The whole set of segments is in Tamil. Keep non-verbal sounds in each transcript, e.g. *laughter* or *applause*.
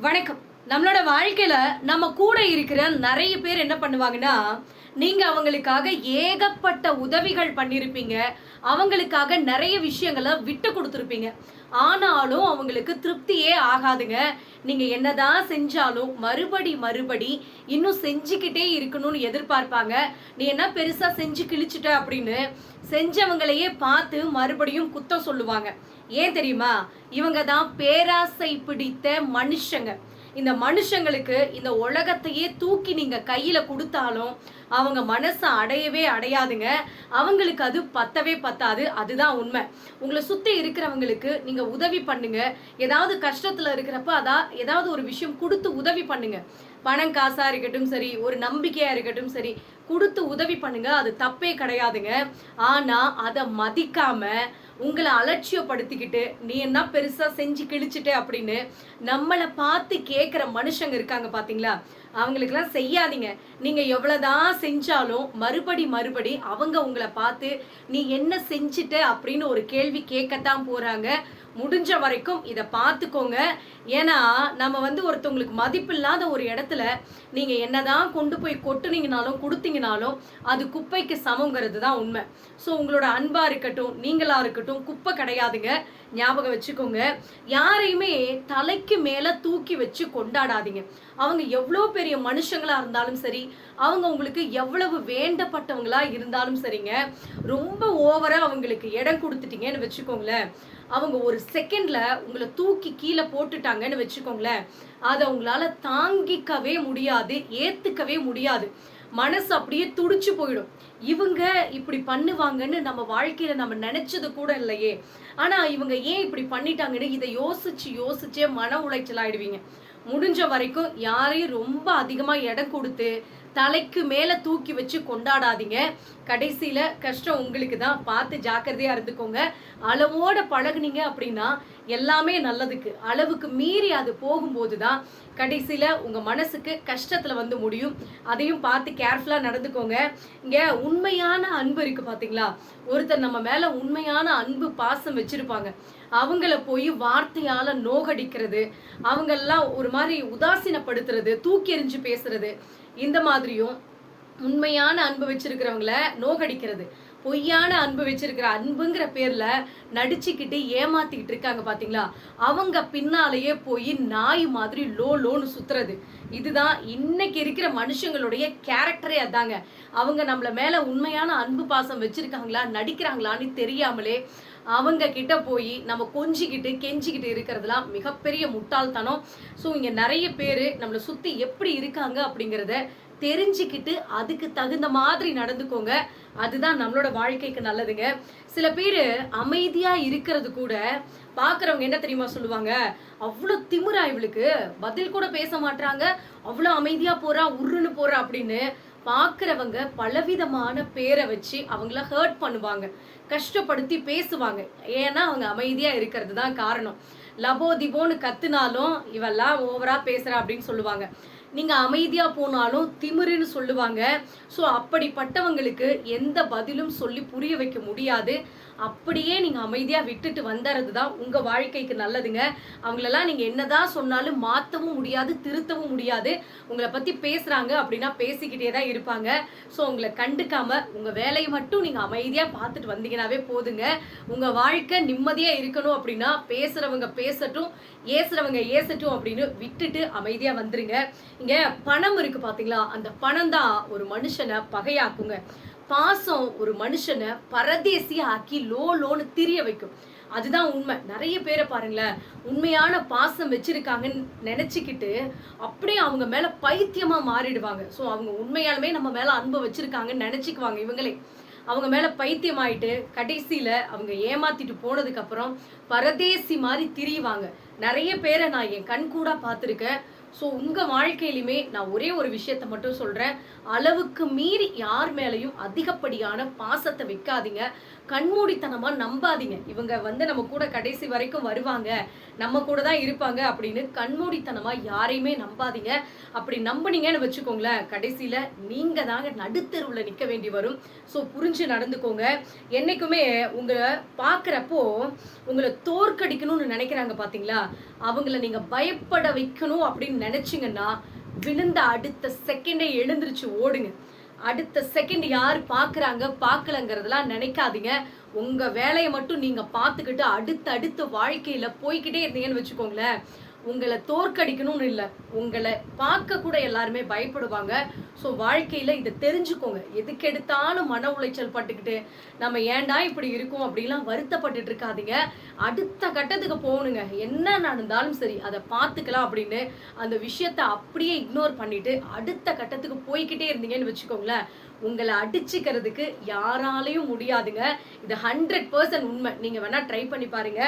வணக்கம். நம்மளோட வாழ்க்கையில நம்ம கூட இருக்கிற நிறைய பேர் என்ன பண்ணுவாங்கன்னா நீங்க அவங்களுக்காக ஏகப்பட்ட உதவிகள் பண்ணிருப்பீங்க. அவங்களுக்காக நிறைய விஷயங்களை விட்டு கொடுத்துருப்பீங்க. ஆனாலும் அவங்களுக்கு திருப்தியே ஆகாதுங்க. நீங்க என்னதான் செஞ்சாலும் மறுபடி மறுபடி இன்னும் செஞ்சுக்கிட்டே இருக்கணும்னு எதிர்பார்ப்பாங்க. நீ என்ன பெருசா செஞ்சு கிழிச்சிட்ட அப்படின்னு செஞ்சவங்களையே பார்த்து மறுபடியும் குத்தம் சொல்லுவாங்க. ஏன் தெரியுமா? இவங்க தான் பேராசை பிடித்த மனுஷங்க. இந்த மனுஷங்களுக்கு இந்த உலகத்தையே தூக்கி நீங்க கையில கொடுத்தாலும் அவங்க மனசை அடையவே அடையாதுங்க. அவங்களுக்கு அது பத்தவே பத்தாது. அதுதான் உண்மை. உங்களை சுத்தி இருக்கிறவங்களுக்கு நீங்க உதவி பண்ணுங்க. ஏதாவது கஷ்டத்துல இருக்கிறப்ப அதான் ஏதாவது ஒரு விஷயம் கொடுத்து உதவி பண்ணுங்க. பணம் காசா இருக்கட்டும் சரி ஒரு நம்பிக்கையா இருக்கட்டும் சரி கொடுத்து உதவி பண்ணுங்க. அது தப்பே கிடையாதுங்க. ஆனா அதை மதிக்காம உங்களை அலட்சியப்படுத்திக்கிட்டு நீ என்ன பெருசா செஞ்சு கிழிச்சிட்ட? அப்படின்னு நம்மளை பார்த்து கேட்குற மனுஷங்க இருக்காங்க பார்த்தீங்களா அவங்களுக்கெல்லாம் செய்யாதீங்க. நீங்க எவ்வளவுதான் செஞ்சாலும் மறுபடி மறுபடி அவங்க உங்களை பார்த்து நீ என்ன செஞ்சுட்ட? அப்படின்னு ஒரு கேள்வி கேட்கத்தான் போறாங்க. முடிஞ்ச வரைக்கும் இதை பார்த்துக்கோங்க. ஏன்னா நம்ம வந்து ஒருத்தவங்களுக்கு மதிப்பில்லாத ஒரு இடத்துல நீங்கள் என்னதான் கொண்டு போய் கொட்டுனீங்கனாலும் கொடுத்தீங்கனாலும் அது குப்பைக்கு சமங்கிறது தான் உண்மை. ஸோ உங்களோட அன்பாக இருக்கட்டும் நீங்களாக இருக்கட்டும் குப்பை கிடையாதுங்க. ஞாபகம் வச்சுக்கோங்க. யாரையுமே தலைக்கு மேலே தூக்கி வச்சு கொண்டாடாதீங்க. அவங்க எவ்வளோ பெரிய மனுஷங்களாக இருந்தாலும் சரி அவங்க உங்களுக்கு எவ்வளவு வேண்டப்பட்டவங்களாக இருந்தாலும் சரிங்க ரொம்ப ஓவராக அவங்களுக்கு இடம் கொடுத்துட்டீங்கன்னு வச்சுக்கோங்களேன். அவங்க ஒரு செகண்ட்ல உங்களை தூக்கி கீழே போட்டுட்டாங்கன்னு வச்சுக்கோங்களேன். அதை உங்களால தாங்கிக்கவே முடியாது ஏத்துக்கவே முடியாது. மனசு அப்படியே துடிச்சு போயிடும். இவங்க இப்படி பண்ணுவாங்கன்னு நம்ம வாழ்க்கையில நம்ம நினைச்சது கூட இல்லையே. ஆனா இவங்க ஏன் இப்படி பண்ணிட்டாங்கன்னு இதை யோசிச்சு யோசிச்சே மன உளைச்சல் ஆயிடுவீங்க முடிஞ்ச வரைக்கும் யாரையும் ரொம்ப அதிகமா இடம் கொடுத்து தலைக்கு மேல தூக்கி வச்சு கொண்டாடாதீங்க. கடைசியில கஷ்டம் உங்களுக்கு தான் பார்த்து ஜாக்கிரதையா இருந்துக்கோங்க. அளவோட பழகுனீங்க அப்படின்னா எல்லாமே நல்லதுக்கு. அளவுக்கு மீறி அது போகும்போது தான் கடைசியில உங்க மனசுக்கு கஷ்டத்துல வந்து முடியும். அதையும் பார்த்து கேர்ஃபுல்லா நடந்துக்கோங்க. இங்க உண்மையான அன்பு இருக்கு பாத்தீங்களா? ஒருத்தர் நம்ம மேல உண்மையான அன்பு பாசம் வச்சிருப்பாங்க. அவங்கள போய் வார்த்தையால நோகடிக்கிறது அவங்கெல்லாம் ஒரு மாதிரி உதாசீனப்படுத்துறது தூக்கி எறிஞ்சு பேசுறது இந்த மாதிரியும் உண்மையான அன்பு வச்சிருக்கிறவங்கள நோகடிக்கிறது. பொய்யான அன்பு வச்சிருக்கிற அன்புங்கிற பேர்ல நடிச்சுக்கிட்டு ஏமாத்திக்கிட்டு இருக்காங்க பாத்தீங்களா? அவங்க பின்னாலேயே போய் நாய் மாதிரி லோ லோன்னு சுத்துறது. இதுதான் இன்னைக்கு இருக்கிற மனுஷங்களுடைய கேரக்டரே அதாங்க. அவங்க நம்மள மேல உண்மையான அன்பு பாசம் வச்சிருக்காங்களா நடிக்கிறாங்களான்னு தெரியாமலே அவங்க கிட்ட போய் நம்ம கொஞ்சிக்கிட்டு கெஞ்சிக்கிட்டு இருக்கிறதுலாம் மிகப்பெரிய முட்டாள்தனம். ஸோ இங்கே நிறைய பேர் நம்மளை சுற்றி எப்படி இருக்காங்க அப்படிங்கிறத தெரிஞ்சுக்கிட்டு அதுக்கு தகுந்த மாதிரி நடந்துக்கோங்க. அதுதான் நம்மளோட வாழ்க்கைக்கு நல்லதுங்க. சில பேர் அமைதியாக இருக்கிறது கூட பார்க்குறவங்க என்ன தெரியுமா சொல்லுவாங்க? அவ்வளோ திமிரா இவளுக்கு. பதில் கூட பேச மாட்டாங்க அவ்வளோ அமைதியாக போகிறா உருன்னு போகிறா அப்படின்னு பார்க்குறவங்க பலவிதமான பேரை வச்சு அவங்கள ஹர்ட் பண்ணுவாங்க. கஷ்டப்படுத்தி பேசுவாங்க. ஏன்னா அவங்க அமைதியாக இருக்கிறது தான் காரணம். லபோ திபோன்னு கத்துனாலும் இவெல்லாம் ஓவரா பேசுகிறா அப்படின்னு சொல்லுவாங்க. நீங்க அமைதியா போனாலும் திமிருன்னு சொல்லுவாங்க. ஸோ அப்படிப்பட்டவங்களுக்கு எந்த பதிலும் சொல்லி புரிய வைக்க முடியாது. அப்படியே நீங்கள் அமைதியாக விட்டுட்டு வந்துறது தான் உங்கள் வாழ்க்கைக்கு நல்லதுங்க. அவங்களெல்லாம் நீங்க என்னதான் சொன்னாலும் மாற்றவும் முடியாது திருத்தவும் முடியாது. உங்களை பற்றி பேசுகிறாங்க அப்படின்னா பேசிக்கிட்டே தான் இருப்பாங்க. ஸோ உங்களை கண்டுக்காமல் உங்கள் வேலையை மட்டும் நீங்கள் அமைதியாக பார்த்துட்டு வந்தீங்கன்னாவே போதுங்க. உங்கள் வாழ்க்கை நிம்மதியாக இருக்கணும் அப்படின்னா பேசுகிறவங்க பேசட்டும் ஏசுறவங்க ஏசட்டும் அப்படின்னு விட்டுட்டு அமைதியாக வந்துருங்க. இங்கே பணம் இருக்குது பார்த்தீங்களா அந்த பணம் தான் ஒரு மனுஷனை பகையாக்குங்க. பாசம் ஒரு மனுஷனை பரதேசியா ஆக்கி லோ லோன்னு திரிய வைக்கும். அதுதான் உண்மை. நிறைய பேரை பாருங்களேன் உண்மையான பாசம் வச்சிருக்காங்கன்னு நினச்சிக்கிட்டு அப்படியே அவங்க மேலே பைத்தியமாக மாறிடுவாங்க. ஸோ அவங்க உண்மையாலுமே நம்ம மேலே அன்பு வச்சிருக்காங்கன்னு நினச்சிக்குவாங்க இவங்களே. அவங்க மேலே பைத்தியம் ஆயிட்டு கடைசியில் அவங்க ஏமாத்திட்டு போனதுக்கப்புறம் பரதேசி மாதிரி திரியுவாங்க. நிறைய பேரை நான் என் கண் கூட பார்த்துருக்கேன். ஸோ உங்க வாழ்க்கையிலுமே நான் ஒரே ஒரு விஷயத்த மட்டும் சொல்றேன். அளவுக்கு மீறி யார் மேலேயும் அதிகப்படியான பாசத்தை வைக்காதீங்க. கண்மூடித்தனமா நம்பாதீங்க. இவங்க வந்து நம்ம கூட கடைசி வரைக்கும் வருவாங்க. நம்ம கூட தான் இருப்பாங்க அப்படின்னு கண்மூடித்தனமா யாரையுமே நம்பாதீங்க. அப்படி நம்புனீங்கன்னு வச்சுக்கோங்களேன் கடைசியில நீங்க தாங்க நடுத்தெருவுல நிக்க வேண்டி வரும். ஸோ புரிஞ்சு நடந்துக்கோங்க. என்னைக்குமே உங்களை பார்க்குறப்போ உங்களை தோற்கடிக்கணும்னு நினைக்கிறாங்க பாத்தீங்களா? அவங்கள நீங்க பயப்பட வைக்கணும் அப்படின்னு நினைச்சீங்கன்னா விழுந்த அடுத்த செகண்டே எழுந்திருச்சு ஓடுங்க. அடுத்த செகண்ட் யார் பார்க்குறாங்க பார்க்கலங்கிறதெல்லாம் நினைக்காதீங்க. உங்கள் வேலையை மட்டும் நீங்கள் பார்த்துக்கிட்டு அடுத்தடுத்து வாழ்க்கையில் போய்கிட்டே இருந்தீங்கன்னு வச்சுக்கோங்களேன். உங்களை தோற்கடிக்கணும்னு இல்லை. உங்களை பார்க்க கூட எல்லாருமே பயப்படுவாங்க. ஸோ வாழ்க்கையில இதை தெரிஞ்சுக்கோங்க. எதுக்கு எடுத்தாலும் மன உளைச்சல் பட்டுக்கிட்டு நம்ம ஏன்டா இப்படி இருக்கோம் அப்படிலாம் வருத்தப்பட்டுட்டு இருக்காதீங்க. அடுத்த கட்டத்துக்கு போகணுங்க. என்ன நடந்தாலும் சரி அதை பார்த்துக்கலாம் அப்படின்னு அந்த விஷயத்த அப்படியே இக்னோர் பண்ணிட்டு அடுத்த கட்டத்துக்கு போய்கிட்டே இருந்தீங்கன்னு வச்சுக்கோங்களேன். உங்களை அடிச்சுக்கிறதுக்கு யாராலையும் முடியாதுங்க. இது ஹண்ட்ரட் பர்சன்ட் உண்மை. நீங்கள் வேணால் ட்ரை பண்ணி பாருங்க.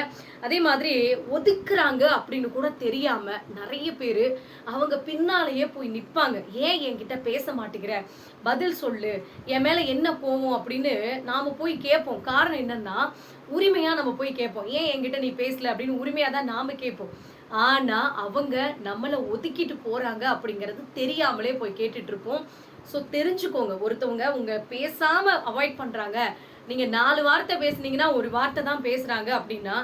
அதே மாதிரி ஒதுக்குறாங்க அப்படின்னு கூட தெரியாமல் நிறைய பேர் அவங்க பின்னாலேயே போய் நிற்பாங்க ஏன் என்கிட்ட பேச மாட்டேங்கிற? பதில் சொல்லு. என் மேலே என்ன போவோம் அப்படின்னு நாம் போய் கேட்போம். காரணம் என்னன்னா உரிமையாக நம்ம போய் கேட்போம். ஏன் என்கிட்ட நீ பேசல அப்படின்னு உரிமையாக தான் நாம் கேட்போம். ஆனால் அவங்க நம்மளை ஒதுக்கிட்டு போகிறாங்க அப்படிங்கிறது தெரியாமலே போய் கேட்டுட்ருப்போம் இருப்போம். ஸோ தெரிஞ்சுக்கோங்க. ஒருத்தவங்க உங்க பேசாம அவாய்ட் பண்றாங்க. நீங்க நாலு வார்த்தை பேசுனீங்கன்னா ஒரு வார்த்தை தான் பேசுறாங்க அப்படின்னா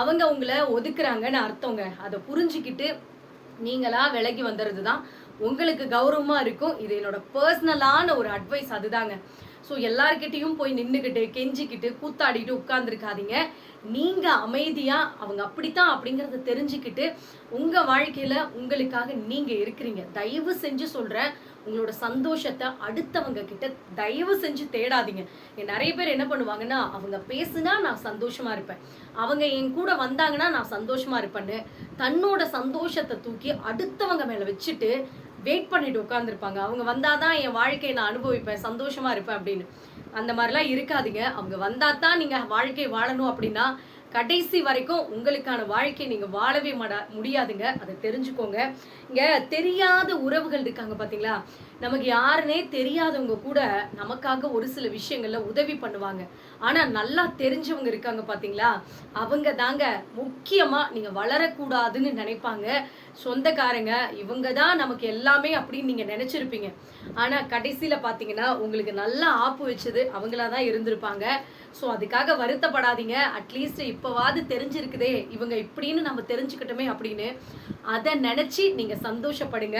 அவங்க உங்களை ஒதுக்குறாங்கன்னு அர்த்தங்க. அதை புரிஞ்சுக்கிட்டு நீங்களா விலகி வந்துடுறது தான் உங்களுக்கு கௌரவமா இருக்கும். இது என்னோட பர்சனலான ஒரு அட்வைஸ் அதுதாங்க. ஸோ எல்லார்கிட்டயும் போய் நின்றுக்கிட்டு கெஞ்சிக்கிட்டு கூத்தாடிட்டு உட்காந்துருக்காதீங்க நீங்கள் அமைதியாக அவங்க அப்படித்தான் அப்படிங்கிறத தெரிஞ்சுக்கிட்டு உங்கள் வாழ்க்கையில் உங்களுக்காக நீங்கள் இருக்கிறீங்க. தயவு செஞ்சு சொல்கிறேன் உங்களோட சந்தோஷத்தை அடுத்தவங்க கிட்ட தயவு செஞ்சு தேடாதீங்க. நிறைய பேர் என்ன பண்ணுவாங்கன்னா அவங்க பேசுனா நான் சந்தோஷமா இருப்பேன். அவங்க என் கூட வந்தாங்கன்னா நான் சந்தோஷமா இருப்பேன்னு தன்னோட சந்தோஷத்தை தூக்கி அடுத்தவங்க மேல வச்சுட்டு வெயிட் பண்ணிட்டு உட்காந்துருப்பாங்க அவங்க வந்தாதான் என் வாழ்க்கையை நான் அனுபவிப்பேன் சந்தோஷமா இருப்பேன் அப்படின்னு. அந்த மாதிரிலாம் இருக்காதீங்க. அவங்க வந்தா தான் நீங்க வாழ்க்கை வாழணும் அப்படின்னா கடைசி வரைக்கும் உங்களுக்கான வாழ்க்கையை நீங்க வாழவே மாட முடியாதுங்க. அதை தெரிஞ்சுக்கோங்க. இங்கே தெரியாத உறவுகள் இருக்காங்க பார்த்தீங்களா நமக்கு யாருனே தெரியாதவங்க கூட நமக்காக ஒரு சில விஷயங்களில் உதவி பண்ணுவாங்க. ஆனால் நல்லா தெரிஞ்சவங்க இருக்காங்க பார்த்தீங்களா அவங்க தாங்க முக்கியமாக நீங்கள் வளரக்கூடாதுன்னு நினைப்பாங்க. சொந்தக்காரங்க இவங்க தான் நமக்கு எல்லாமே அப்படின்னு நீங்கள் நினச்சிருப்பீங்க. ஆனால் கடைசியில் பார்த்தீங்கன்னா உங்களுக்கு நல்லா ஆப்பு வச்சது அவங்களா தான் இருந்திருப்பாங்க. ஸோ அதுக்காக வருத்தப்படாதீங்க. அட்லீஸ்ட் இப்போவாது தெரிஞ்சிருக்குதே. இவங்க இப்படின்னு நம்ம தெரிஞ்சுக்கிட்டோமே அப்படின்னு அதை நினச்சி நீங்கள் சந்தோஷப்படுங்க.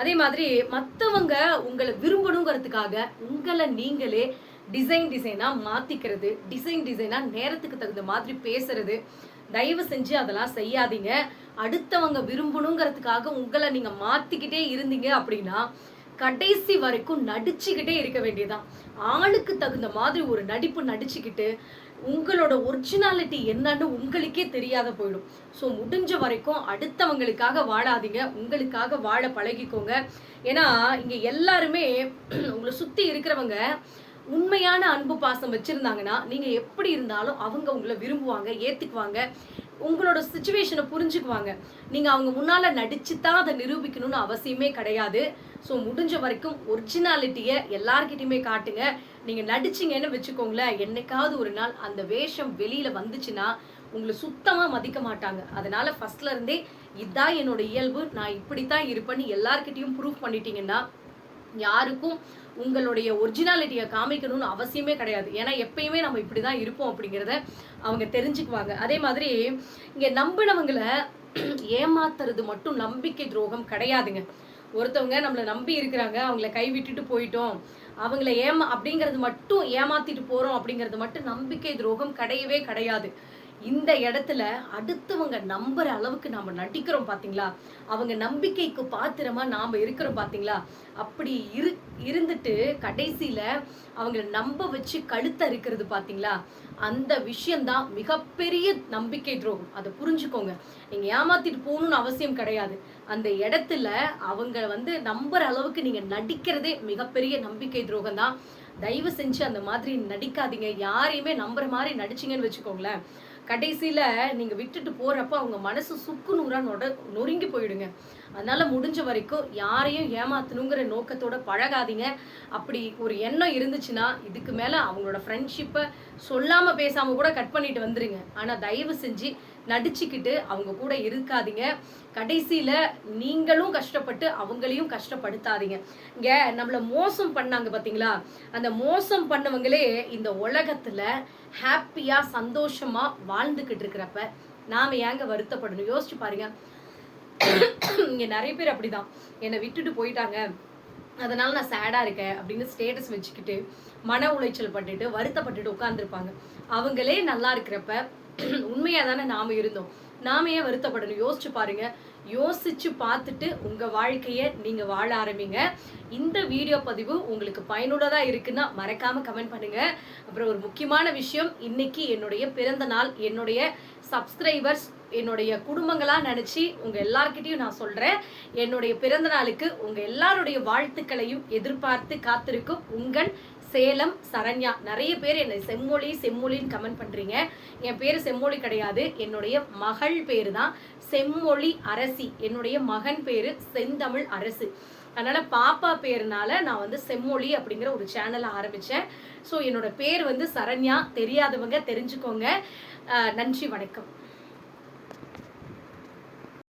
அதே மாதிரி மற்றவங்க உங்களை விரும்பணுங்கிறதுக்காக உங்களை நீங்களே டிசைன் டிசைனாக மாற்றிக்கிறது டிசைன் டிசைனாக நேரத்துக்கு தகுந்த மாதிரி பேசுறது. தயவு செஞ்சு அதெல்லாம் செய்யாதீங்க. அடுத்தவங்க விரும்பணுங்கிறதுக்காக உங்களை நீங்கள் மாற்றிக்கிட்டே இருந்தீங்க அப்படின்னா கடைசி வரைக்கும் நடிச்சுக்கிட்டே இருக்க வேண்டியதான் ஆளுக்கு தகுந்த மாதிரி ஒரு நடிப்பு நடிச்சுக்கிட்டு உங்களோட ஒரிஜினாலிட்டி என்னன்னு உங்களுக்கே தெரியாத போயிடும். ஸோ முடிஞ்ச வரைக்கும் அடுத்தவங்களுக்காக வாழாதீங்க. உங்களுக்காக வாழ பழகிக்கோங்க. ஏன்னா இங்கே எல்லாருமே *clears throat* உங்களை சுற்றி இருக்கிறவங்க உண்மையான அன்பு பாசம் வச்சுருந்தாங்கன்னா நீங்கள் எப்படி இருந்தாலும் அவங்க உங்களை விரும்புவாங்க ஏற்றுக்குவாங்க உங்களோட சுச்சுவேஷனை புரிஞ்சுக்குவாங்க. நீங்கள் அவங்க முன்னால் நடிச்சு தான் அதை நிரூபிக்கணும்னு அவசியமே கிடையாது. ஸோ முடிஞ்ச வரைக்கும் ஒரிஜினாலிட்டியை எல்லார்கிட்டையுமே காட்டுங்க. நீங்க நடிச்சீங்கன்னு வச்சுக்கோங்களேன் என்னைக்காவது ஒரு நாள் அந்த வேஷம் வெளியில வந்துச்சுன்னா உங்களை சுத்தமா மதிக்க மாட்டாங்க. அதனால ஃபர்ஸ்ட்ல இருந்தே இதுதான் என்னோட இயல்பு நான் இப்படித்தான் இருப்பேன்னு எல்லார்கிட்டையும் ப்ரூவ் பண்ணிட்டீங்கன்னா யாருக்கும் உங்களுடைய ஒரிஜினாலிட்டியை காமிக்கணும்னு அவசியமே கிடையாது. ஏன்னா எப்பயுமே நம்ம இப்படி தான் இருப்போம் அப்படிங்கிறத அவங்க தெரிஞ்சுக்குவாங்க. அதே மாதிரி இங்கே நம்பினவங்களை ஏமாத்துறது மட்டும் நம்பிக்கை துரோகம் கிடையாதுங்க. ஒருத்தவங்க நம்மளை நம்பி இருக்கிறாங்க அவங்கள கைவிட்டுட்டு போயிட்டோம். அவங்கள ஏமா அப்படிங்கிறது மட்டும் ஏமாத்திட்டு போறோம் அப்படிங்கிறது மட்டும் நம்பிக்கை துரோகம் கிடையவே கிடையாது. இந்த இடத்துல அடுத்தவங்க நம்புற அளவுக்கு நாம நடிக்கிறோம் பாத்தீங்களா? அவங்க நம்பிக்கைக்கு பாத்திரமா நாம இருக்கிறோம் பாத்தீங்களா? அப்படி இரு இருந்துட்டு கடைசியில அவங்கள நம்ப வச்சு கழுத்த இருக்கிறது பாத்தீங்களா? அந்த விஷயம்தான் மிகப்பெரிய நம்பிக்கை துரோகம். அதை புரிஞ்சுக்கோங்க. நீங்க ஏமாத்திட்டு போகணும்னு அவசியம் கிடையாது. அந்த இடத்துல அவங்க வந்து நம்புற அளவுக்கு நீங்க நடிக்கிறதே மிகப்பெரிய நம்பிக்கை துரோகம் தான் தயவு செஞ்சு அந்த மாதிரி நடிக்காதீங்க. யாரையுமே நம்புற மாதிரி நடிச்சிங்கன்னு வச்சுக்கோங்களேன். கடைசியில நீங்க விட்டுட்டு போறப்ப அவங்க மனசு சுக்கு நூறா நொட நொறுங்கி போயிடுங்க. அதனால முடிஞ்ச வரைக்கும் யாரையும் ஏமாத்தணுங்கிற நோக்கத்தோட பழகாதீங்க. அப்படி ஒரு எண்ணம் இருந்துச்சுன்னா இதுக்கு மேல அவங்களோட ஃப்ரெண்ட்ஷிப்பை சொல்லாம பேசாம கூட கட் பண்ணிட்டு வந்துருங்க. ஆனா தயவு செஞ்சு நடிச்சுக்கிட்டு அவங்க கூட இருக்காதீங்க. கடைசியில நீங்களும் கஷ்டப்பட்டு அவங்களையும் கஷ்டப்படுத்தாதீங்க. இங்க நம்மள மோசம் பண்ணாங்க பாத்தீங்களா? அந்த மோசம் பண்ணவங்களே இந்த உலகத்துல ஹாப்பியா சந்தோஷமா வாழ்ந்துகிட்டு இருக்கிறப்ப நாம ஏங்க வருத்தப்படணும்? யோசிச்சு பாருங்க. *clears throat* இங்கே நிறைய பேர் அப்படிதான். என்னை விட்டுட்டு போயிட்டாங்க. அதனால நான் சேடாக இருக்கேன் அப்படின்னு ஸ்டேட்டஸ் வச்சுக்கிட்டு மன உளைச்சல் பட்டுட்டு வருத்தப்பட்டுட்டு உட்காந்துருப்பாங்க அவங்களே நல்லா இருக்கிறப்ப *clears throat* உண்மையாக தானே நாம இருந்தோம். நாம ஏன் வருத்தப்படணும்? யோசிச்சு பாருங்க. யோசிச்சு பார்த்துட்டு உங்க வாழ்க்கையை நீங்க வாழ ஆரம்பிங்க. இந்த வீடியோ பதிவு உங்களுக்கு பயனுள்ளதா இருக்குன்னா மறக்காம கமெண்ட் பண்ணுங்க. அப்புறம் ஒரு முக்கியமான விஷயம் இன்னைக்கு என்னுடைய பிறந்த நாள் என்னுடைய சப்ஸ்கிரைபர்ஸ் என்னுடைய குடும்பங்களாக நினச்சி உங்கள் எல்லார்கிட்டையும் நான் சொல்கிறேன் என்னுடைய பிறந்த நாளுக்கு உங்கள் எல்லாருடைய வாழ்த்துக்களையும் எதிர்பார்த்து காத்திருக்கும் உங்கள் சேலம் சரண்யா. நிறைய பேர் என்னை செம்மொழி செம்மொழின்னு கமெண்ட் பண்ணுறீங்க என் பேர் செம்மொழி கிடையாது. என்னுடைய மகள் பேர் தான் செம்மொழி அரசி. என்னுடைய மகன் பேர் செந்தமிழ் அரசு. அதனால் பாப்பா பேர்னால நான் வந்து செம்மொழி அப்படிங்கிற ஒரு சேனலை ஆரம்பித்தேன் ஸோ என்னோட பேர் வந்து சரண்யா. தெரியாதவங்க தெரிஞ்சுக்கோங்க. நன்றி வணக்கம்.